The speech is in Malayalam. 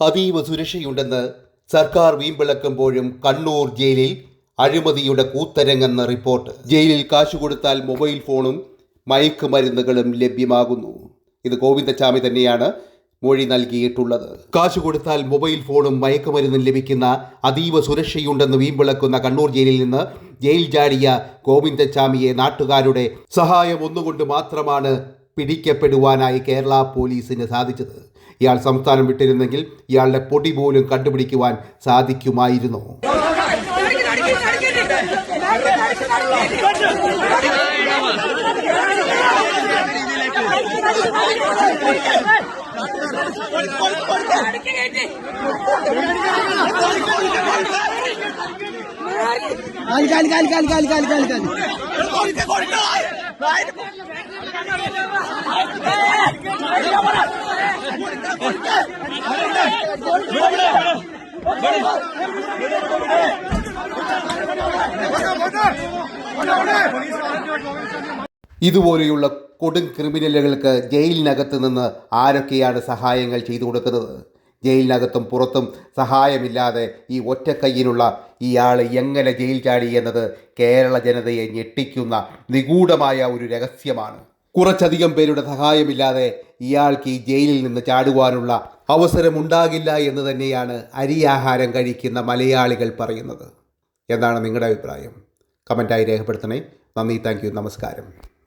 അതീവ സുരക്ഷയുണ്ടെന്ന് സർക്കാർ വീമ്പിളക്കുമ്പോഴും കണ്ണൂർ ജയിലിൽ അഴിമതിയുടെ കൂത്തരങ്ങെന്ന റിപ്പോർട്ട്. ജയിലിൽ കാശു കൊടുത്താൽ മൊബൈൽ ഫോണും മയക്കുമരുന്നുകളും ലഭ്യമാകുന്നു. ഇത് ഗോവിന്ദച്ചാമി തന്നെയാണ് മൊഴി നൽകിയിട്ടുള്ളത്. കാശ് കൊടുത്താൽ മൊബൈൽ ഫോണും മയക്കുമരുന്നും ലഭിക്കുന്ന അതീവ സുരക്ഷയുണ്ടെന്ന് വീമ്പിളക്കുന്ന കണ്ണൂർ ജയിലിൽ നിന്ന് ജയിൽ ജാടിയ ഗോവിന്ദച്ചാമിയെ നാട്ടുകാരുടെ സഹായം ഒന്നുകൊണ്ട് മാത്രമാണ് പിടിക്കപ്പെടുവാനായി കേരള പോലീസിന് സാധിച്ചത്. ഇയാൾ സംസ്ഥാനം വിട്ടിരുന്നെങ്കിൽ ഇയാളുടെ പൊടി പോലും കണ്ടുപിടിക്കുവാൻ സാധിക്കുമായിരുന്നു. കാലി കാലി കാലി കാലി കാലി കാലി കാലി. കാലി ഇതുപോലെയുള്ള കൊടും ക്രിമിനലുകൾക്ക് ജയിലിനകത്ത് നിന്ന് ആരൊക്കെയാണ് സഹായങ്ങൾ ചെയ്തു കൊടുക്കുന്നത്? ജയിലിനകത്തും പുറത്തും സഹായമില്ലാതെ ഈ ഒറ്റക്കൈയിലുള്ള ഇയാൾ എങ്ങനെ ജയിൽ ചാടി എന്നത് കേരള ജനതയെ ഞെട്ടിക്കുന്ന നിഗൂഢമായ ഒരു രഹസ്യമാണ്. കുറച്ചധികം പേരുടെ സഹായമില്ലാതെ ഇയാൾക്ക് ഈ ജയിലിൽ നിന്ന് ചാടുവാനുള്ള അവസരമുണ്ടാകില്ല എന്ന് തന്നെയാണ് അരിയാഹാരം കഴിക്കുന്ന മലയാളികൾ പറയുന്നത്. എന്താണ് നിങ്ങളുടെ അഭിപ്രായം? കമന്റായി രേഖപ്പെടുത്തണേ. നന്ദി താങ്ക് നമസ്കാരം.